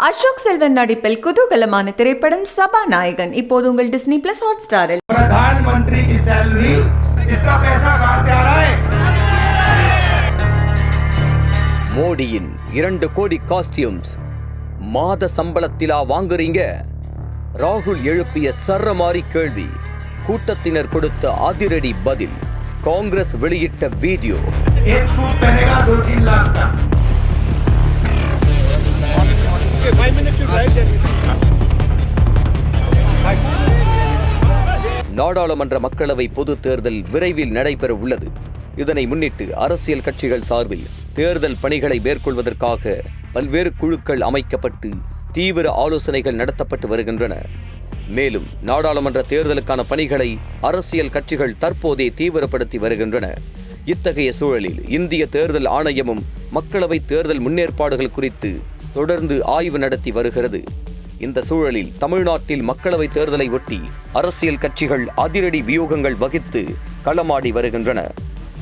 அசோக் செல்வன் நடிப்பில் குதூகலமான திரைப்படம் சபாநாயகன் இப்போது உங்கள் டிஸ்னி பிளஸ் ஹாட் ஸ்டாரில் प्रधानमंत्री की सैलरी इसका पैसा कहाँ से आ रहा है மோடியின் இரண்டு கோடி காஸ்டியூம்ஸ் மாத சம்பளத்திலா வாங்குறீங்க ராகுல் எழுப்பிய சரமாரி கேள்வி கூட்டத்தினர் கொடுத்த அதிரடி பதில் காங்கிரஸ் வெளியிட்ட வீடியோ நாடாளுமன்ற மக்களவை பொது தேர்தல் விரைவில் நடைபெற உள்ளது. இதனை முன்னிட்டு அரசியல் கட்சிகள் சார்பில் தேர்தல் பணிகளை மேற்கொள்வதற்காக பல்வேறு குழுக்கள் அமைக்கப்பட்டு தீவிர ஆலோசனைகள் நடத்தப்பட்டு வருகின்றன. மேலும் நாடாளுமன்ற தேர்தலுக்கான பணிகளை அரசியல் கட்சிகள் தற்போதே தீவிரப்படுத்தி வருகின்றன. இத்தகைய சூழலில் இந்திய தேர்தல் ஆணையமும் மக்களவை தேர்தல் முன்னேற்பாடுகள் குறித்து தொடர்ந்து ஆய்வு நடத்தி வருகிறது. இந்த சூழலில் தமிழ்நாட்டில் மக்களவை தேர்தலை ஒட்டி அரசியல் கட்சிகள் அதிரடி வியூகங்கள் வகித்து களமாடி வருகின்றன.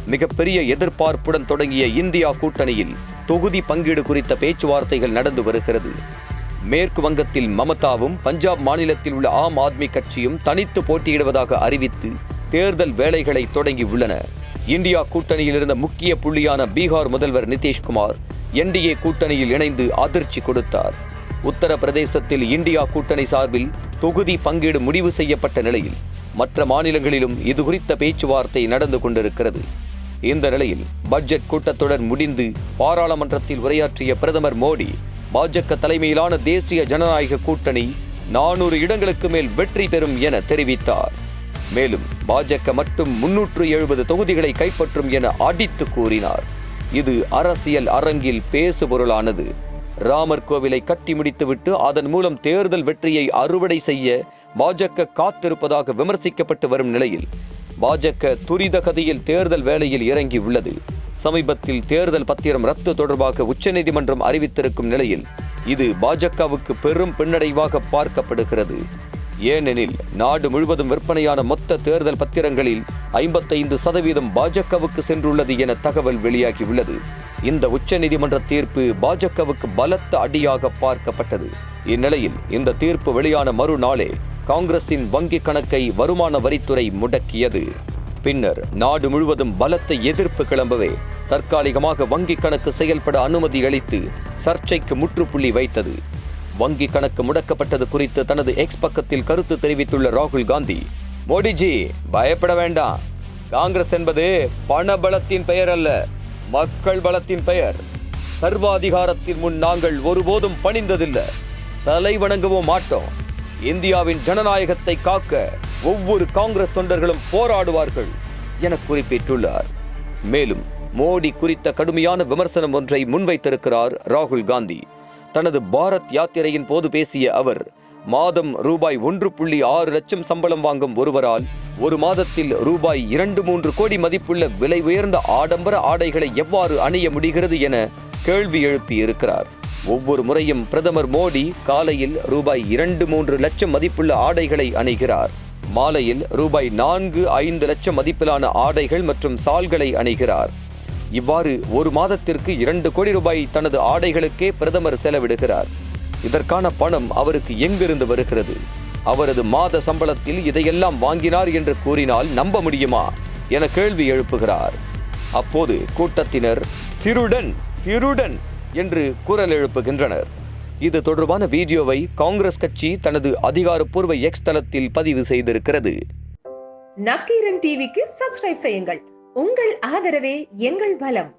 மிகப்பெரிய எதிர்பார்ப்புடன் தொடங்கிய இந்தியா கூட்டணியில் தொகுதி பங்கீடு குறித்த பேச்சுவார்த்தைகள் நடந்து வருகிறது. மேற்கு வங்கத்தில் மமதாவும் பஞ்சாப் மாநிலத்தில் உள்ள ஆம் ஆத்மி கட்சியும் தனித்து போட்டியிடுவதாக அறிவித்து தேர்தல் வேலைகளை தொடங்கி உள்ளன. இந்தியா கூட்டணியில் இருந்த முக்கிய புள்ளியான பீகார் முதல்வர் நிதிஷ்குமார் என்டிஏ கூட்டணியில் இணைந்து அதிர்ச்சி கொடுத்தார். உத்தரப்பிரதேசத்தில் இந்தியா கூட்டணி சார்பில் தொகுதி பங்கீடு முடிவு செய்யப்பட்ட நிலையில் மற்ற மாநிலங்களிலும் இது குறித்த பேச்சுவார்த்தை நடந்து கொண்டிருக்கிறது. இந்த நிலையில் பட்ஜெட் கூட்டத்தொடர் முடிந்து பாராளுமன்றத்தில் உரையாற்றிய பிரதமர் மோடி பாஜக தலைமையிலான தேசிய ஜனநாயக கூட்டணி நானூறு இடங்களுக்கு மேல் வெற்றி பெறும் என தெரிவித்தார். மேலும் பாஜக மட்டும் முன்னூற்று எழுபது தொகுதிகளை கைப்பற்றும் என அடித்து கூறினார். இது அரசியல் அரங்கில் பேசுபொருளானது. ராமர் கோவிலை கட்டி முடித்துவிட்டு அதன் மூலம் தேர்தல் வெற்றியை அறுவடை செய்ய பாஜக காத்திருப்பதாக விமர்சிக்கப்பட்டு வரும் நிலையில் பாஜக துரித கதியில் தேர்தல் வேலையில் இறங்கி உள்ளது. சமீபத்தில் தேர்தல் பத்திரம் ரத்து தொடர்பாக உச்சநீதிமன்றம் அறிவித்திருக்கும் நிலையில் இது பாஜகவுக்கு பெரும் பின்னடைவாக பார்க்கப்படுகிறது. ஏனெனில் நாடு முழுவதும் விற்பனையான மொத்த தேர்தல் பத்திரங்களில் ஐம்பத்தைந்து சதவீதம் பாஜகவுக்கு சென்றுள்ளது என தகவல் வெளியாகியுள்ளது. இந்த உச்சநீதிமன்ற தீர்ப்பு பாஜகவுக்கு பலத்த அடியாக பார்க்கப்பட்டது. இந்நிலையில் இந்த தீர்ப்பு வெளியான மறுநாளே காங்கிரசின் வங்கிக் கணக்கை வருமான வரித்துறை முடக்கியது. பின்னர் நாடு முழுவதும் பலத்த எதிர்ப்பு கிளம்பவே தற்காலிகமாக வங்கிக் கணக்கு செயல்பட அனுமதி அளித்து சர்ச்சைக்கு முற்றுப்புள்ளி வைத்தது. வங்கி கணக்கு முடக்கப்பட்டது குறித்து தனது எக்ஸ் பக்கத்தில் கருத்து தெரிவித்துள்ள ராகுல் காந்தி மோடிஜி பயப்பட வேண்டாம். காங்கிரஸ் என்பது பண பலத்தின் பெயர் அல்ல மக்கள் பலத்தின் பெயர். சர்வாதிகாரத்தின் முன் நாங்கள் ஒருபோதும் பணிந்ததில்லை. தலை வணங்கவும் மாட்டோம். இந்தியாவின் ஜனநாயகத்தை காக்க ஒவ்வொரு காங்கிரஸ் தொண்டர்களும் போராடுவார்கள் என குறிப்பிட்டுள்ளார். மேலும் மோடி குறித்த கடுமையான விமர்சனம் ஒன்றை முன்வைத்திருக்கிறார் ராகுல் காந்தி. தனது பாரத் யாத்திரையின் போது பேசிய அவர் மாதம் ரூபாய் ஒன்று புள்ளி ஆறு லட்சம் சம்பளம் வாங்கும் ஒருவரால் ஒரு மாதத்தில் ரூபாய் இரண்டு மூன்று கோடி மதிப்புள்ள விலை உயர்ந்த ஆடம்பர ஆடைகளை எவ்வாறு அணிய முடிகிறது என கேள்வி எழுப்பியிருக்கிறார். ஒவ்வொரு முறையும் பிரதமர் மோடி காலையில் ரூபாய் இரண்டு மூன்று லட்சம் மதிப்புள்ள ஆடைகளை அணிகிறார். மாலையில் ரூபாய் நான்கு ஐந்து லட்சம் மதிப்பிலான ஆடைகள் மற்றும் சால்களை அணிகிறார். இவ்வாறு ஒரு மாதத்திற்கு இரண்டு கோடி ரூபாய் தனது ஆடைகளுக்கே பிரதமர் செலவிடுகிறார். இதற்கான பணம் அவருக்கு எங்கிருந்து வருகிறது? அவரது மாத சம்பளத்தில் இதையெல்லாம் வாங்கினார் என்று கூறினால் நம்ப முடியுமா? என கேள்வி எழுப்புகிறார். அப்போது கூட்டத்தினர் திருடன் திருடன்! என்று குரல் எழுப்புகின்றனர். இது தொடர்பான வீடியோவை காங்கிரஸ் கட்சி தனது அதிகாரப்பூர்வ எக்ஸ் தளத்தில் பதிவு செய்திருக்கிறது. நக்கீரன் டிவிக்கு சப்ஸ்கிரைப் செய்யுங்கள். உங்கள் ஆதரவே எங்கள் பலம்.